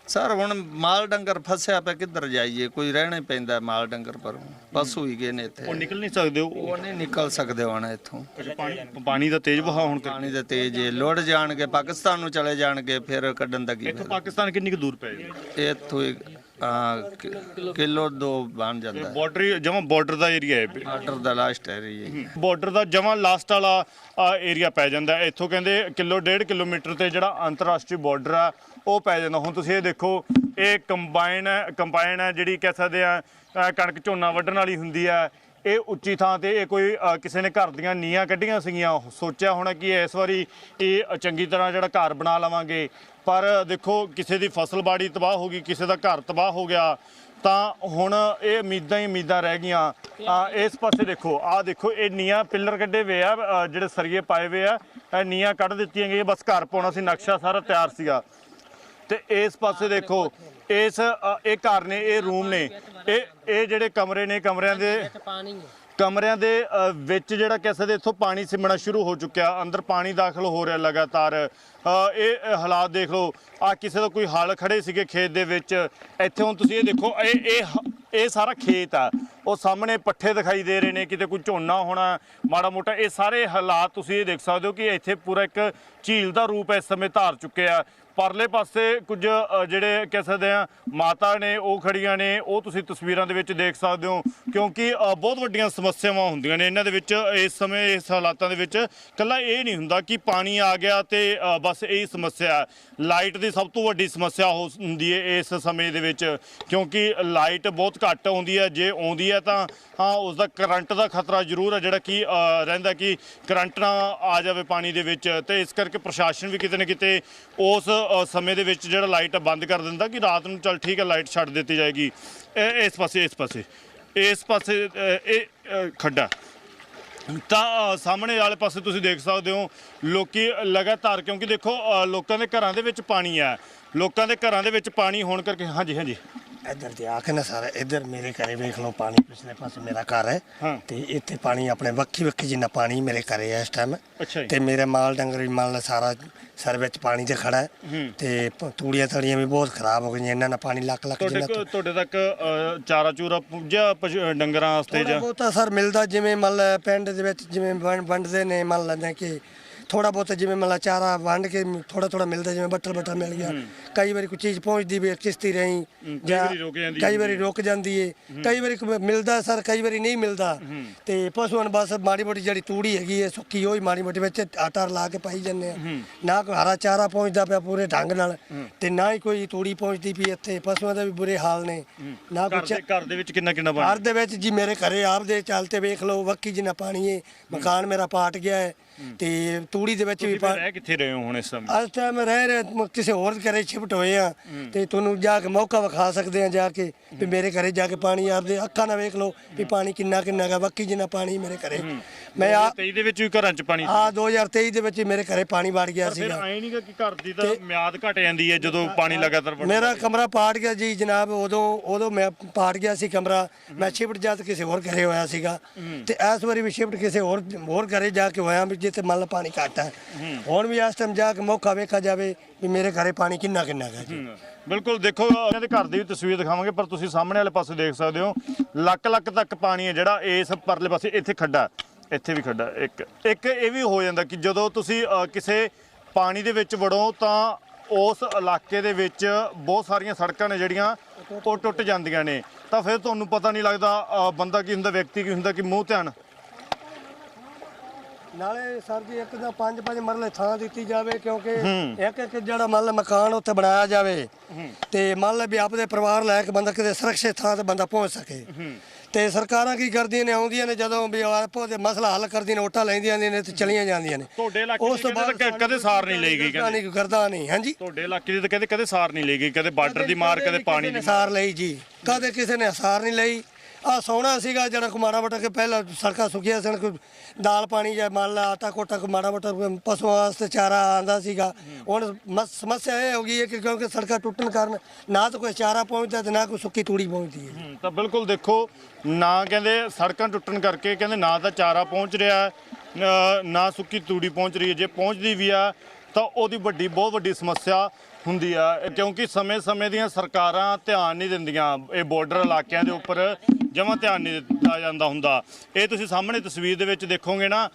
ਸਰ ਹੁਣ ਮਾਲ ਡੰਗਰ ਫਸਿਆ ਪਿਆ ਕਿੱਧਰ ਜਾਈਏ? ਕੋਈ ਰਹਿਣਾ ਹੀ ਪੈਂਦਾ ਮਾਲ ਡੰਗਰ ਪਰ ਪਸ਼ੂ ਹੀ ਗਏ ਨੇ ਇੱਥੇ। ਉਹ ਨਿਕਲ ਨਹੀਂ ਸਕਦੇ ਉਹ? ਉਹ ਨਹੀਂ ਨਿਕਲ ਸਕਦੇ ਹੁਣ ਇੱਥੋਂ। ਪਾਣੀ ਪਾਣੀ ਦਾ ਤੇਜ਼ ਵਹਾਅ ਹੁਣ ਪਾਣੀ ਦੇ ਤੇਜ਼ ਏ ਲੁੜ ਜਾਣਗੇ ਪਾਕਿਸਤਾਨ ਨੂੰ ਚਲੇ ਜਾਣਗੇ ਫਿਰ ਕੱਢਣ ਦਾ ਕੀ ਇੱਥੋਂ ਪਾਕਿਸਤਾਨ ਕਿੰਨੀ ਕੁ ਦੂਰ ਪੈ ਫਾਇਦਾ? ਇੱਥੋਂ ਇੱਕ, ਕਿ- ਕਿਲੋ ਦੋ ਬਣ ਜਾਂਦਾ ਹੈ। ਬਾਰਡਰ ਜਮਾ ਬਾਰਡਰ ਦਾ ਏਰੀਆ ਹੈ। ਆਰਡਰ ਦਾ ਲਾਸਟ ਏਰੀਆ ਬਾਰਡਰ ਦਾ ਜਮਾਂ ਲਾਸਟ ਵਾਲਾ ਏਰੀਆ ਪੈ ਜਾਂਦਾ ਹੈ। ਇੱਥੋਂ ਕਹਿੰਦੇ ਕਿਲੋ ਡੇਢ ਕਿਲੋਮੀਟਰ ਤੇ ਜਿਹੜਾ ਅੰਤਰਰਾਸ਼ਟਰੀ ਬਾਰਡਰ ਆ ਉਹ ਪੈ ਜਾਂਦਾ। ਹੁਣ ਤੁਸੀਂ ਇਹ ਦੇਖੋ ਇਹ ਕੰਬਾਈਨ ਹੈ ਕੰਬਾਈਨ ਹੈ ਜਿਹੜੀ ਕਹਿ ਸਕਦੇ ਆ ਅ, ਕਣਕ ਝੋਨਾ ਵੱਢਣ ਵਾਲੀ ਹੁੰਦੀ ਆ ਇਹ ਉੱਚੀ ਥਾਂ ਤੇ ਇਹ ਕੋਈ ਕਿਸੇ ਨੇ ਘਰ ਦੀਆਂ ਨੀਆਂ ਕੱਢੀਆਂ ਸੀਗੀਆਂ। ਸੋਚਿਆ ਹੋਣਾ ਕਿ ਇਸ ਵਾਰੀ ਇਹ ਚੰਗੀ ਤਰ੍ਹਾਂ ਜਿਹੜਾ ਘਰ ਬਣਾ ਲਵਾਂਗੇ। ਪਰ ਦੇਖੋ, ਕਿਸੇ ਦੀ ਫਸਲ ਬਾੜੀ ਤਬਾਹ ਹੋ ਗਈ, ਕਿਸੇ ਦਾ ਘਰ ਤਬਾਹ ਹੋ ਗਿਆ, ਤਾਂ ਹੁਣ ਇਹ ਉਮੀਦਾਂ ਹੀ ਉਮੀਦਾਂ ਰਹਿ ਗਈਆਂ। ਇਸ ਪਾਸੇ ਦੇਖੋ, ਆਹ ਦੇਖੋ, ਇਹ ਨੀਆਂ ਪਿੱਲਰ ਕੱਢੇ ਹੋਏ ਆ ਜਿਹੜੇ ਸਰੀਏ ਪਾਏ ਹੋਏ ਆ। ਇਹ ਨੀਆਂ ਕੱਢ ਦਿੱਤੀਆਂ ਗਈਆਂ, ਬਸ ਘਰ ਪਾਉਣਾ ਸੀ, ਨਕਸ਼ਾ ਸਾਰਾ ਤਿਆਰ ਸੀਗਾ। ਤੇ ਇਸ ਪਾਸੇ ਦੇਖੋ ਇਸ ਅ, ਇਹ ਘਰ ਨੇ ਇਹ ਰੂਮ ਨੇ। ਇਹ ਇਹ ਜਿਹੜੇ ਕਮਰੇ ਨੇ ਕਮਰਿਆਂ ਦੇ ਕਮਰਿਆਂ ਦੇ ਅ, ਵਿੱਚ ਜਿਹੜਾ ਕਹਿ ਸਕਦੇ ਇੱਥੋਂ ਪਾਣੀ ਸਿਮਣਾ ਸ਼ੁਰੂ ਹੋ ਚੁੱਕਿਆ। ਅੰਦਰ ਪਾਣੀ ਦਾਖਲ ਹੋ ਰਿਹਾ ਲਗਾਤਾਰ। ਅ, ਇਹ ਅ, ਹਾਲਾਤ ਦੇਖ ਲਓ। ਆ ਕਿਸੇ ਦਾ ਕੋਈ ਹਲ ਖੜੇ ਸੀਗੇ ਖੇਤ ਦੇ ਵਿੱਚ। ਇੱਥੇ ਹੁਣ ਤੁਸੀਂ ਇਹ ਦੇਖੋ ਇਹ ਇਹ ਹ- ਇਹ ਸਾਰਾ ਖੇਤ ਆ। ਉਹ ਸਾਹਮਣੇ ਪੱਠੇ ਦਿਖਾਈ ਦੇ ਰਹੇ ਨੇ ਕਿਤੇ ਕੋਈ ਝੋਨਾ ਹੋਣਾ ਮਾੜਾ ਮੋਟਾ। ਇਹ ਸਾਰੇ ਹਾਲਾਤ ਤੁਸੀਂ ਇਹ ਦੇਖ ਸਕਦੇ ਹੋ ਕਿ ਇੱਥੇ ਪੂਰਾ ਇੱਕ ਝੀਲ ਦਾ ਰੂਪ ਇਸ ਸਮੇਂ ਧਾਰ ਚੁੱਕਿਆ। ਪਰਲੇ ਪਾਸੇ ਕੁਝ ਜਿਹੜੇ ਕਹਿ ਸਕਦੇ ਆ, ਮਾਤਾ ਨੇ, ਉਹ ਖੜੀਆਂ ਨੇ, ਉਹ ਤੁਸੀਂ ਤਸਵੀਰਾਂ ਦੇ ਵਿੱਚ ਦੇਖ ਸਕਦੇ ਹੋ, ਕਿਉਂਕਿ ਬਹੁਤ ਵੱਡੀਆਂ ਸਮੱਸਿਆਵਾਂ ਹੁੰਦੀਆਂ ਨੇ। ਇਹਨਾਂ ਦੇ ਵਿੱਚ, ਇਸ ਸਮੇਂ, ਇਸ ਹਾਲਾਤਾਂ ਦੇ ਵਿੱਚ ਕੱਲਾ ਇਹ ਨਹੀਂ ਹੁੰਦਾ ਕਿ ਪਾਣੀ ਆ ਗਿਆ ਤੇ ਬਸ ਇਹੀ ਸਮੱਸਿਆ ਲਾਈਟ ਦੀ ਸਭ ਤੋਂ ਵੱਡੀ ਸਮੱਸਿਆ ਹੋ ਹੁੰਦੀ ਹੈ ਇਸ ਸਮੇਂ ਦੇ ਵਿੱਚ, ਕਿਉਂਕਿ ਲਾਈਟ ਬਹੁਤ ਘੱਟ ਆਉਂਦੀ ਹੈ। ਜੇ ਆਉਂਦੀ ਹੈ ਤਾਂ, ਹਾਂ ਉਸ ਦਾ ਕਰੰਟ ਦਾ ਖਤਰਾ ਜ਼ਰੂਰ ਹੈ, ਜਿਹੜਾ ਕਿ ਰਹਿੰਦਾ ਕਿ ਕਰੰਟ ਨਾ ਆ ਜਾਵੇ ਪਾਣੀ ਦੇ ਵਿੱਚ। ਤੇ ਇਸ ਕਰਕੇ ਪ੍ਰਸ਼ਾਸਨ ਵੀ ਕਿਤੇ ਨਾ ਕਿਤੇ ਉਸ ਸਮੇਂ ਦੇ ਵਿੱਚ ਜਿਹੜਾ ਲਾਈਟ ਬੰਦ ਕਰ ਦਿੰਦਾ ਕਿ ਰਾਤ ਨੂੰ ਚੱਲ ਠੀਕ ਹੈ, ਲਾਈਟ ਛੱਡ ਦਿੱਤੀ ਜਾਏਗੀ। ਇਸ ਪਾਸੇ ਇਸ ਪਾਸੇ। ਇਸ ਪਾਸੇ ਇਹ ਖੱਡਾ। ਤਾਂ ਸਾਹਮਣੇ ਵਾਲੇ ਪਾਸੇ ਤੁਸੀਂ ਦੇਖ ਸਕਦੇ ਹੋ, ਲੋਕੀ ਲਗਾਤਾਰ, ਕਿਉਂਕਿ ਦੇਖੋ ਲੋਕਾਂ ਦੇ ਘਰਾਂ ਦੇ ਵਿੱਚ ਪਾਣੀ ਹੈ। ਲੋਕਾਂ ਦੇ ਘਰਾਂ ਦੇ ਵਿੱਚ ਪਾਣੀ ਹੋਣ ਕਰਕੇ, ਹਾਂਜੀ ਹਾਂਜੀ। ਇੱਧਰ ਤੇ ਆ ਕੇ ਨਾ ਸਾਰਾ ਇੱਧਰ ਮੇਰੇ ਘਰੇ ਵੇਖ ਲਓ ਪਾਣੀ ਪਿਛਲੇ ਪਾਸੇ ਮੇਰਾ ਘਰ ਹੈ। ਤੇ ਇੱਥੇ ਪਾਣੀ ਆਪਣੇ ਵੱਖੀ ਵੱਖੀ ਜਿੰਨਾ ਪਾਣੀ ਮੇਰੇ ਘਰੇ ਹੈ ਇਸ ਟਾਈਮ ਤੇ ਮੇਰੇ ਮਾਲ ਡੰਗਰ ਵੀ ਮੰਨ ਲਾ ਸਾਰਾ ਸਰ ਵਿੱਚ ਪਾਣੀ ਤੇ ਖੜਾ ਹੈ। ਤੇ ਤੂੜੀਆਂ ਤੜੀਆਂ ਵੀ ਬਹੁਤ ਖਰਾਬ ਹੋ ਗਈਆਂ ਇਹਨਾਂ ਨਾਲ ਪਾਣੀ ਲੱਕ ਲੱਕ ਤੁਹਾਡੇ ਜਿੰਨਾ ਤੁਹਾਡੇ ਤੱਕ ਚਾਰਾ ਚੂਰਾ ਪੁੱਜਿਆ ਡੰਗਰਾਂ ਵਾਸਤੇ ਜਾਂ? ਬਹੁਤਾ ਸਰ ਮਿਲਦਾ ਜਿਵੇਂ ਮੰਨ ਲਾ ਪਿੰਡ ਦੇ ਵਿੱਚ ਜਿਵੇਂ ਵੰਡ- ਵੰਡਦੇ ਨੇ ਮੰਨ ਲੈਂਦੇ ਕਿ ਥੋੜਾ ਬਹੁਤਾ ਜਿਵੇਂ ਮੰਨ ਲਾ ਚਾਰਾ ਵੰਡ ਕੇ ਥੋੜਾ ਥੋੜਾ ਮਿਲਦਾ ਜਿਵੇਂ ਬੱਟਲ ਬੱਟਲ ਮਿਲ ਗਿਆ। ਕਈ ਵਾਰੀ ਕੋਈ ਚੀਜ਼ ਪਹੁੰਚਦੀ ਵੀ ਕਿਸ਼ਤੀ ਰਹੀ ਜਾਂਦੀ ਕਈ ਵਾਰੀ ਰੁਕ ਜਾਂਦੀ ਏ। ਕਈ ਵਾਰੀ ਮਿਲਦਾ ਸਰ ਕਈ ਵਾਰੀ ਨਹੀਂ ਮਿਲਦਾ। ਤੇ ਪਸ਼ੂਆਂ ਨੂੰ ਬਸ ਮਾੜੀ ਮੋਟੀ ਜਿਹੜੀ ਤੂੜੀ ਹੈਗੀ ਏ ਸੁੱਕੀ ਹੋਈ ਮਾੜੀ ਮੋਟੀ ਵਿੱਚ ਆਟਾ ਲਾ ਕੇ ਪਾਈ ਜਾਂਦੇ ਆ। ਨਾ ਕੋਈ ਹਰਾ ਚਾਰਾ ਪਹੁੰਚਦਾ ਪਿਆ ਪੂਰੇ ਢੰਗ ਨਾਲ ਤੇ ਨਾ ਹੀ ਕੋਈ ਤੂੜੀ ਪਹੁੰਚਦੀ ਪਈ ਇੱਥੇ। ਪਸ਼ੂਆਂ ਦੇ ਵੀ ਬੁਰੇ ਹਾਲ ਨੇ। ਨਾ ਚਾ- ਘਰ ਦੇ ਵਿੱਚ ਕਿੰਨਾ ਕਿੰਨਾ ਘਰ ਪਾਣੀ ਦੇ ਵਿੱਚ ਜੀ ਮੇਰੇ ਘਰੇ ਆਪ ਦੇ ਚੱਲਤੇ ਵੇਖ ਲਓ ਵੱਕੀ ਜਿੰਨਾ ਪਾਣੀ ਹੈ ਮਕਾਨ ਮੇਰਾ ਪਾਟ ਗਿਆ ਹੈ ਤੇ ਤੂੜੀ ਦੇ ਵਿੱਚ ਵੀ ਪਾਣੀ ਰਹਿ ਕਿੱਥੇ ਰਹੇ ਹੋ ਹੁਣ ਇਸ ਸਮੇਂ? ਅੱਜ ਟਾਈਮ ਰਹਿ ਰਹੇ ਮ- ਕਿਸੇ ਹੋਰ ਘਰੇ ਸ਼ਿਫਟ ਹੋਏ ਆ। ਤੇ ਤੁਹਾਨੂੰ ਜਾ ਕੇ ਮੌਕਾ ਵਿਖਾ ਸਕਦੇ ਆ ਜਾ ਕੇ ਵੀ ਮੇਰੇ ਘਰੇ ਜਾ ਕੇ ਪਾਣੀ ਆਪਦੇ ਅੱਖਾਂ ਨਾਲ ਵੇਖ ਲਓ ਵੀ ਪਾਣੀ ਕਿੰਨਾ ਕਿੰਨਾ ਹੈਗਾ ਵੱਕੀ ਜਿੰਨਾ ਪਾਣੀ ਮੇਰੇ ਘਰੇ। ਮੈਂ ਆ 23 ਦੇ ਵਿੱਚ ਵੀ ਘਰਾਂ 'ਚ ਪਾਣੀ ਆ 2023 ਦੇ ਵਿੱਚ ਮੇਰੇ ਘਰੇ ਪਾਣੀ ਵੜ ਗਿਆ ਫਿਰ ਸੀਗਾ। ਐ ਨਹੀਂਗਾ ਕਿ ਘਰ ਦੀ ਤਾਂ ਮਿਆਦ ਘਟ ਜਾਂਦੀ ਹੈ ਜਦੋਂ ਪਾਣੀ ਲਗਾਤਾਰ ਵੜਦਾ ਮੇਰਾ ਕਮਰਾ ਪਾਟ ਗਿਆ ਜੀ ਜਨਾਬ ਉਦੋਂ ਉਦੋਂ ਮੈਂ ਪਾਟ ਗਿਆ ਸੀ ਕਮਰਾ। ਮੈਂ ਸ਼ਿਫਟ ਜਦ ਕਿਸੇ ਹੋਰ ਘਰੇ ਹੋਇਆ ਸੀਗਾ। ਤੇ ਇਸ ਵਾਰੀ ਵੀ ਸ਼ਿਫਟ ਕਿਸੇ ਹੋਰ ਹੋਰ ਘਰੇ ਜਾ ਕੇ ਹੋਇਆ ਵੀ ਜਿੱਥੇ ਮੰਨ ਲਾ ਪਾਣੀ ਘੱਟ ਹੈ। ਹੁਣ ਵੀ ਇਸ ਟਾਈਮ ਜਾ ਕੇ ਮੌਕਾ ਵੇਖਾ ਜਾਵੇ ਵੀ ਮੇਰੇ ਘਰੇ ਪਾਣੀ ਕਿੰਨਾ ਕਿੰਨਾ ਹੈ ਜੀ। ਬਿਲਕੁਲ ਦੇਖੋ, ਇਹਨਾਂ ਦੇ ਘਰ ਦੀ ਵੀ ਤਸਵੀਰ ਦਿਖਾਵਾਂਗੇ, ਪਰ ਤੁਸੀਂ ਸਾਹਮਣੇ ਵਾਲੇ ਪਾਸੇ ਦੇਖ ਸਕਦੇ ਹੋ, ਲੱਕ ਲੱਕ ਤੱਕ ਪਾਣੀ ਹੈ ਜਿਹੜਾ ਇਸ ਪਰਲੇ ਪਾਸੇ ਇੱਥੇ ਖੱਡਾ ਇੱਥੇ ਵੀ ਖੱਡਾ ਇੱਕ ਇੱਕ ਇਹ ਵੀ ਹੋ ਜਾਂਦਾ ਕਿ ਜਦੋਂ ਤੁਸੀਂ ਕਿਸੇ ਪਾਣੀ ਦੇ ਵਿੱਚ ਵੜੋ ਤਾਂ ਉਸ ਇਲਾਕੇ ਦੇ ਵਿੱਚ ਬਹੁਤ ਸਾਰੀਆਂ ਸੜਕਾਂ ਨੇ ਜਿਹੜੀਆਂ ਉਹ ਟੁੱਟ ਜਾਂਦੀਆਂ ਨੇ। ਤਾਂ ਫਿਰ ਤੁਹਾਨੂੰ ਪਤਾ ਨਹੀਂ ਲੱਗਦਾ ਬੰਦਾ ਕੀ ਹੁੰਦਾ, ਵਿਅਕਤੀ ਕੀ ਹੁੰਦਾ, ਕਿ ਮੂੰਹ ਧਿਆਨ ਨਾਲੇ ਸਰ ਜੀ ਇੱਕ ਤਾਂ ਪੰਜ ਪੰਜ ਮਰਲੇ ਥਾਂ ਦਿੱਤੀ ਜਾਵੇ ਕਿਉਂਕਿ ਇੱਕ ਇੱਕ ਜਿਹੜਾ ਮੰਨ ਲਾ ਮਕਾਨ ਉੱਥੇ ਬਣਾਇਆ ਜਾਵੇ ਤੇ ਮੰਨ ਲਾ ਵੀ ਆਪਦੇ ਪਰਿਵਾਰ ਲੈ ਕੇ ਬੰਦਾ ਕਿਤੇ ਸੁਰੱਖਿਅਤ ਥਾਂ ਤੇ ਬੰਦਾ ਪਹੁੰਚ ਸਕੇ। ਤੇ ਸਰਕਾਰਾਂ ਕੀ ਕਰਦੀਆਂ ਨੇ ਆਉਂਦੀਆਂ ਨੇ ਜਦੋਂ ਵੀ ਆਪੋ ਦੇ ਮਸਲਾ ਹੱਲ ਕਰਦੀਆਂ ਨੇ ਵੋਟਾਂ ਲੈਂਦੀਆਂ ਨੇ ਤੇ ਚਲੀਆਂ ਜਾਂਦੀਆਂ ਨੇ। ਤੁਹਾਡੇ ਇਲਾਕੇ ਉਸ ਦੀ ਤੋਂ ਬਾਅਦ ਕਦੇ ਸਾਰ ਨਹੀਂ ਲਈ ਗਈ ਕਹਿੰਦੇ। ਨਹੀਂ ਕਰਦਾ ਨਹੀਂ ਹਾਂਜੀ? ਤੁਹਾਡੇ ਇਲਾਕੇ ਦੀ ਤਾਂ ਕਹਿੰਦੇ ਕਦੇ ਸਾਰ ਨਹੀਂ ਲਈ ਗਈ ਕਦੇ ਬਾਰਡਰ ਦੀ ਮਾਰ ਕਦੇ ਪਾਣੀ ਦੀ ਸਾਰ ਲਈ ਜੀ। ਕਦੇ ਕਿਸੇ ਨੇ ਸਾਰ ਨਹੀਂ ਲਈ। ਆ ਸੋਹਣਾ ਸੀਗਾ ਜਿਹੜਾ ਕੋ ਮਾੜਾ ਮੋਟਾ ਕੇ ਪਹਿਲਾਂ ਸੜਕਾਂ ਸੁੱਕੀਆਂ ਸਨ ਕੋਈ ਦਾਲ ਪਾਣੀ ਜਾਂ ਮੰਨ ਲਾ ਆਟਾ ਕੋਟਾ ਕੋ ਮਾੜਾ ਮੋਟਾ ਪਸ਼ੂਆਂ ਵਾਸਤੇ ਚਾਰਾ ਆਂਦਾ ਸੀਗਾ। ਹੁਣ ਮਸ- ਸਮੱਸਿਆ ਇਹ ਹੋ ਗਈ ਹੈ ਕਿ ਕਿਉਂਕਿ ਸੜਕਾਂ ਟੁੱਟਣ ਕਾਰਨ ਨਾ ਤਾਂ ਕੋਈ ਚਾਰਾ ਪਹੁੰਚਦਾ ਤੇ ਨਾ ਕੋਈ ਸੁੱਕੀ ਤੂੜੀ ਪਹੁੰਚਦੀ ਹੈ। ਹੂੰ, ਤਾਂ ਬਿਲਕੁਲ ਦੇਖੋ ਨਾ ਕਹਿੰਦੇ ਸੜਕਾਂ ਟੁੱਟਣ ਕਰਕੇ ਕਹਿੰਦੇ ਨਾ ਤਾਂ ਚਾਰਾ ਪਹੁੰਚ ਰਿਹਾ ਹੈ, ਅ, ਨਾ ਸੁੱਕੀ ਤੂੜੀ ਪਹੁੰਚ ਰਹੀ ਹੈ। ਜੇ ਪਹੁੰਚਦੀ ਵੀ ਆ ਤਾਂ ਉਹਦੀ ਵੱਡੀ ਬਹੁਤ ਵੱਡੀ ਸਮੱਸਿਆ ਹੁੰਦੀ ਆ ਕਿਉਂਕਿ ਸਮੇਂ-ਸਮੇਂ ਦੀਆਂ ਸਰਕਾਰਾਂ ਧਿਆਨ ਨਹੀਂ ਦਿੰਦੀਆਂ। ਇਹ ਬਾਰਡਰ ਇਲਾਕਿਆਂ ਦੇ ਉੱਪਰ ਜਮਾਂ ਧਿਆਨ ਨਹੀਂ ਦਿੱਤਾ ਜਾਂਦਾ ਹੁੰਦਾ। ਇਹ ਤੁਸੀਂ ਸਾਹਮਣੇ ਤਸਵੀਰ ਦੇ ਵਿੱਚ ਦੇਖੋਗੇ ਨਾ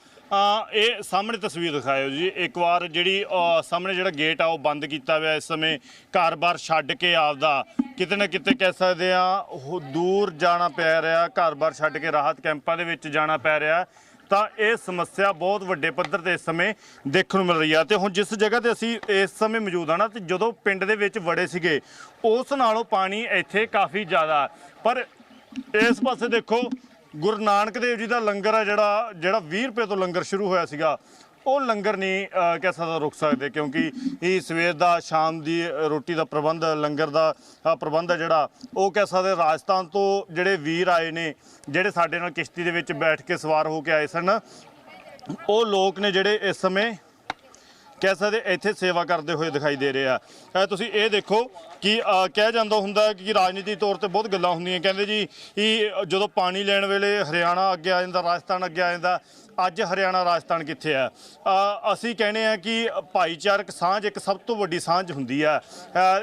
ਇਹ ਸਾਹਮਣੇ ਤਸਵੀਰ ਦਿਖਾਇਓ ਜੀ। ਇੱਕ ਵਾਰ ਜਿਹੜੀ ਸਾਹਮਣੇ ਜਿਹੜਾ ਗੇਟ ਆ, ਉਹ ਬੰਦ ਕੀਤਾ ਹੋਇਆ ਇਸ ਸਮੇਂ। ਘਰ-ਬਾਰ ਛੱਡ ਕੇ ਆਪਦਾ ਕਿਤੇ ਨਾ ਕਿਤੇ ਕਹਿ ਸਕਦੇ ਆ, ਉਹ ਦੂਰ ਜਾਣਾ ਪੈ ਰਿਹਾ। ਘਰ-ਬਾਰ ਛੱਡ ਕੇ ਰਾਹਤ ਕੈਂਪਾਂ ਦੇ ਵਿੱਚ ਜਾਣਾ ਪੈ ਰਿਹਾ। ਤਾਂ ਇਹ ਸਮੱਸਿਆ ਬਹੁਤ ਵੱਡੇ ਪੱਧਰ ਤੇ ਇਸ ਸਮੇਂ ਦੇਖਣ ਨੂੰ ਮਿਲ ਰਹੀ ਆ। ਤੇ ਹੁਣ ਜਿਸ ਜਗ੍ਹਾ ਤੇ ਅਸੀਂ ਇਸ ਸਮੇਂ ਮੌਜੂਦ ਆ ਨਾ, ਤੇ ਜਦੋਂ ਪਿੰਡ ਦੇ ਵਿੱਚ ਵੜੇ ਸੀਗੇ, ਉਸ ਨਾਲੋਂ ਪਾਣੀ ਇੱਥੇ ਕਾਫੀ ਜ਼ਿਆਦਾ ਪਰ ਇਸ ਪਾਸੇ ਦੇਖੋ, ਗੁਰੂ ਨਾਨਕ ਦੇਵ ਜੀ ਦਾ ਲੰਗਰ ਆ ਜਿਹੜਾ ਜਿਹੜਾ 20 ਰੁਪਏ ਤੋਂ ਲੰਗਰ ਸ਼ੁਰੂ ਹੋਇਆ ਸੀਗਾ। ਉਹ ਲੰਗਰ ਨਹੀਂ ਕਹਿ ਸਕਦਾ ਰੁਕ ਸਕਦੇ ਕਿਉਂਕਿ ਇਹ ਸਵੇਰ ਦਾ, ਸ਼ਾਮ ਦੀ ਰੋਟੀ ਦਾ ਪ੍ਰਬੰਧ, ਲੰਗਰ ਦਾ ਪ੍ਰਬੰਧ ਹੈ ਜਿਹੜਾ, ਉਹ ਕਹਿ ਸਕਦੇ ਰਾਜਸਥਾਨ ਤੋਂ ਜਿਹੜੇ ਵੀਰ ਆਏ ਨੇ, ਜਿਹੜੇ ਸਾਡੇ ਨਾਲ ਕਿਸ਼ਤੀ ਦੇ ਵਿੱਚ ਬੈਠ ਕੇ ਸਵਾਰ ਹੋ ਕੇ ਆਏ ਸਨ, ਉਹ ਲੋਕ ਨੇ ਜਿਹੜੇ ਇਸ ਸਮੇਂ ਕਹਿ ਸਕਦੇ ਇੱਥੇ ਸੇਵਾ ਕਰਦੇ ਹੋਏ ਦਿਖਾਈ ਦੇ ਰਹੇ ਆ। ਤੁਸੀਂ ਇਹ ਦੇਖੋ ਕਿ ਅ, ਕਿਹਾ ਜਾਂਦਾ ਹੁੰਦਾ ਹੈ ਕਿ ਰਾਜਨੀਤੀ ਤੌਰ ਤੇ ਬਹੁਤ ਗੱਲਾਂ ਹੁੰਦੀਆਂ। ਕਹਿੰਦੇ ਜੀ ਇਹ ਜਦੋਂ ਪਾਣੀ ਲੈਣ ਵੇਲੇ ਹਰਿਆਣਾ ਅੱਗੇ ਆ ਜਾਂਦਾ ਰਾਜਸਥਾਨ ਅੱਗੇ ਆ ਜਾਂਦਾ ਅੱਜ ਹਰਿਆਣਾ ਰਾਜਸਥਾਨ ਕਿੱਥੇ ਹੈ? ਅਸੀਂ ਕਹਿੰਦੇ ਆ ਕਿ ਭਾਈਚਾਰਕ ਸਾਂਝ ਇੱਕ ਸਭ ਤੋਂ ਵੱਡੀ ਸਾਂਝ ਹੁੰਦੀ ਹੈ।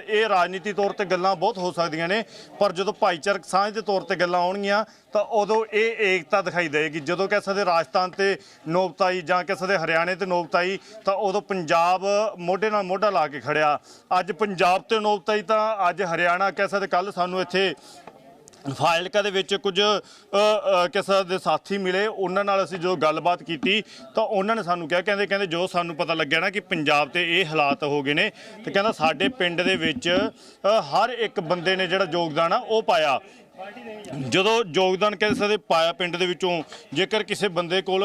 ਇਹ ਰਾਜਨੀਤੀ ਤੌਰ ਤੇ ਗੱਲਾਂ ਬਹੁਤ ਹੋ ਸਕਦੀਆਂ ਨੇ ਪਰ ਜਦੋਂ ਭਾਈਚਾਰਕ ਸਾਂਝ ਦੇ ਤੌਰ ਤੇ ਗੱਲਾਂ ਆਉਣਗੀਆਂ ਤਾਂ ਉਦੋਂ ਇਹ ਏਕਤਾ ਦਿਖਾਈ ਦੇਵੇਗੀ। ਜਦੋਂ ਕਹਿ ਸਕਦੇ ਰਾਜਸਥਾਨ ਤੇ ਨੋਬਤਾਈ ਜਾਂ ਕਹਿ ਸਕਦੇ ਹਰਿਆਣੇ ਤੇ ਨੋਬਤਾਈ ਤਾਂ ਉਦੋਂ ਪੰਜਾਬ ਮੋਢੇ ਨਾਲ ਮੋਢਾ ਲਾ ਕੇ ਖੜਿਆ। ਅੱਜ ਪੰਜਾਬ ਤੇ ਨੋਬਤਾਈ ਤਾਂ ਅੱਜ ਹਰਿਆਣਾ ਕਹਿ ਸਕਦੇ ਕੱਲ ਸਾਨੂੰ ਇੱਥੇ ਫਾਜ਼ਿਲਕਾ ਦੇ ਵਿੱਚ ਕੁਝ ਅ, ਅ, ਕਿਸੇ ਦੇ ਸਾਥੀ ਮਿਲੇ ਉਹਨਾਂ ਨਾਲ ਅਸੀਂ ਜੋ ਗੱਲਬਾਤ ਕੀਤੀ ਤਾਂ ਉਹਨਾਂ ਨੇ ਸਾਨੂੰ ਕਿਹਾ ਕਹਿੰਦੇ ਕਹਿੰਦੇ ਜੋ ਸਾਨੂੰ ਪਤਾ ਲੱਗਿਆ ਨਾ ਕਿ ਪੰਜਾਬ ਤੇ ਇਹ ਹਾਲਾਤ ਹੋ ਗਏ ਨੇ ਤੇ ਕਹਿੰਦਾ ਸਾਡੇ ਪਿੰਡ ਦੇ ਵਿੱਚ ਹਰ ਇੱਕ ਬੰਦੇ ਨੇ ਜਿਹੜਾ ਯੋਗਦਾਨ ਆ ਉਹ ਪਾਇਆ। ਜਦੋਂ ਯੋਗਦਾਨ ਕਹਿ ਸਕਦੇ ਪਾਇਆ ਪਿੰਡ ਦੇ ਵਿੱਚੋਂ ਜੇਕਰ ਕਿਸੇ ਬੰਦੇ ਕੋਲ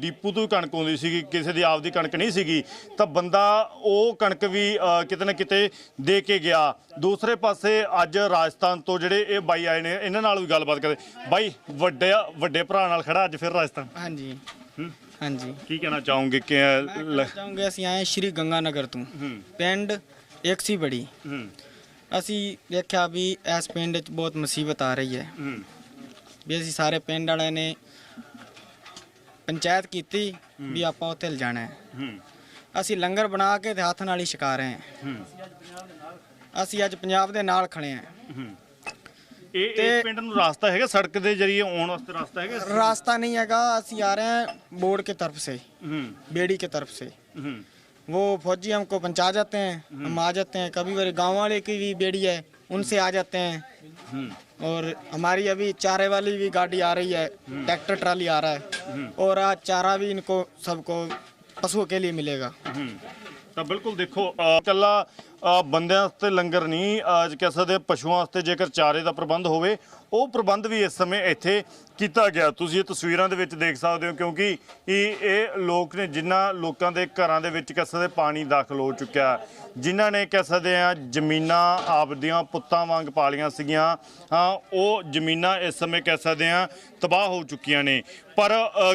ਡੀਪੂ ਤੋਂ ਕਣਕ ਆਉਂਦੀ ਸੀਗੀ ਕਿਸੇ ਦੀ ਆਪਦੀ ਕਣਕ ਨਹੀਂ ਸੀਗੀ ਤਾਂ ਬੰਦਾ ਉਹ ਕਣਕ ਵੀ ਕਿਤੇ ਨਾ ਕਿਤੇ ਦੇ ਕੇ ਗਿਆ। ਦੂਸਰੇ ਪਾਸੇ ਅੱਜ ਰਾਜਸਥਾਨ ਤੋਂ ਜਿਹੜੇ ਇਹ ਬਾਈ ਆਏ ਨੇ ਇਹਨਾਂ ਨਾਲ ਵੀ ਗੱਲਬਾਤ ਕਰਦੇ। ਬਾਈ ਵੱਡੇ ਵੱਡੇ ਭਰਾ ਨਾਲ ਖੜਾ ਅੱਜ ਫਿਰ ਰਾਜਸਥਾਨ। ਹਾਂਜੀ। ਹਾਂਜੀ। ਕੀ ਕਹਿਣਾ ਚਾਹੋਗੇ ਕਿ ਚਾਹਾਂਗੇ ਅਸੀਂ ਆਏ ਸ਼੍ਰੀ ਗੰਗਾਨਗਰ ਤੋਂ। ਪਿੰਡ ਏਕਸੀ ਬੜੀ। ਹੂੰ। ਅਸੀਂ ਦੇਖਿਆ ਵੀ ਇਸ ਪਿੰਡ 'ਚ ਬਹੁਤ ਮੁਸੀਬਤ ਆ ਰਹੀ ਹੈ ਹੂੰ ਵੀ ਅਸੀਂ ਸਾਰੇ ਪਿੰਡ ਵਾਲਿਆਂ ਨੇ ਪੰਚਾਇਤ ਕੀਤੀ ਵੀ ਆਪਾਂ ਉੱਥੇ ਲਿਜਾਣਾ ਹੈ ਹੂੰ ਅਸੀਂ ਲੰਗਰ ਬਣਾ ਕੇ ਤੇ ਹੱਥ ਨਾਲ ਹੀ ਛਕਾ ਰਹੇ ਹਾਂ ਹੂੰ ਅਸੀਂ ਅੱਜ ਪੰਜਾਬ ਦੇ ਨਾਲ ਖੜੇ ਹਾਂ ਇਹ ਇਹ ਤੇ- ਪਿੰਡ ਨੂੰ ਰਾਸਤਾ ਹੈਗਾ ਸੜਕ ਦੇ ਜਰੀਏ ਆਉਣ ਵਾਸਤੇ ਰਾਸਤਾ ਹੈਗਾ रास्ता नहीं हैगा ਅਸੀਂ आ रहे हैं बोर्ड की तरफ से ਹੂੰ बेड़ी की तरफ से ਹੂੰ वो फौजी हमको पहुँचा जाते हैं हम आ जाते हैं। कभी कभी गाँव वाले की भी बेड़ी है उनसे आ जाते हैं। हम्म। और हमारी अभी चारे वाली भी गाड़ी आ रही है ट्रैक्टर ट्राली आ रहा है। और आज चारा भी इनको सबको पशुओं के लिए मिलेगा। ਤਾਂ ਬਿਲਕੁਲ ਦੇਖੋ ਅ, ਇਕੱਲਾ ਬੰਦਿਆਂ ਵਾਸਤੇ ਲੰਗਰ ਨਹੀਂ ਅੱਜ ਕਹਿ ਸਕਦੇ ਪਸ਼ੂਆਂ ਵਾਸਤੇ ਜੇਕਰ ਚਾਰੇ ਦਾ ਪ੍ਰਬੰਧ ਹੋਵੇ ਉਹ ਪ੍ਰਬੰਧ ਵੀ ਇਸ ਸਮੇਂ ਇੱਥੇ ਕੀਤਾ ਗਿਆ। ਤੁਸੀਂ ਇਹ ਤਸਵੀਰਾਂ ਦੇ ਵਿੱਚ ਦੇਖ ਸਕਦੇ ਹੋ ਕਿਉਂਕਿ ਇਹ ਇਹ ਲੋਕ ਨੇ ਜਿਨ੍ਹਾਂ ਲੋਕਾਂ ਦੇ ਘਰਾਂ ਦੇ ਵਿੱਚ ਕਹਿ ਸਕਦੇ ਪਾਣੀ ਦਾਖਲ ਹੋ ਚੁੱਕਿਆ ਜਿਨ੍ਹਾਂ ਨੇ ਕਹਿ ਸਕਦੇ ਆ ਜ਼ਮੀਨਾਂ ਆਪਦੀਆਂ ਪੁੱਤਾਂ ਵਾਂਗ ਪਾਲੀਆਂ ਸੀਗੀਆਂ। ਹਾਂ ਉਹ ਜ਼ਮੀਨਾਂ ਇਸ ਸਮੇਂ ਕਹਿ ਸਕਦੇ ਆ ਤਬਾਹ ਹੋ ਚੁੱਕੀਆਂ ਨੇ। ਪਰ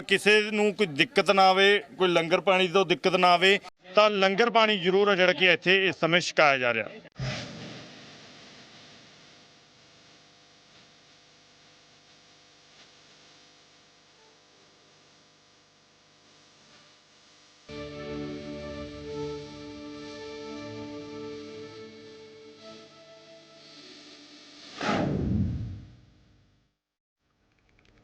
ਕਿਸੇ ਨੂੰ ਕੋਈ ਦਿੱਕਤ ਨਾ ਆਵੇ ਕੋਈ ਲੰਗਰ ਪਾਣੀ ਤੋਂ ਦਿੱਕਤ ਨਾ ਆਵੇ ਤਾਂ ਲੰਗਰ ਪਾਣੀ ਜ਼ਰੂਰ ਹੈ ਜਿਹੜਾ ਕਿ ਇੱਥੇ ਇਸ ਸਮੇਂ ਛਕਾਇਆ ਜਾ ਰਿਹਾ।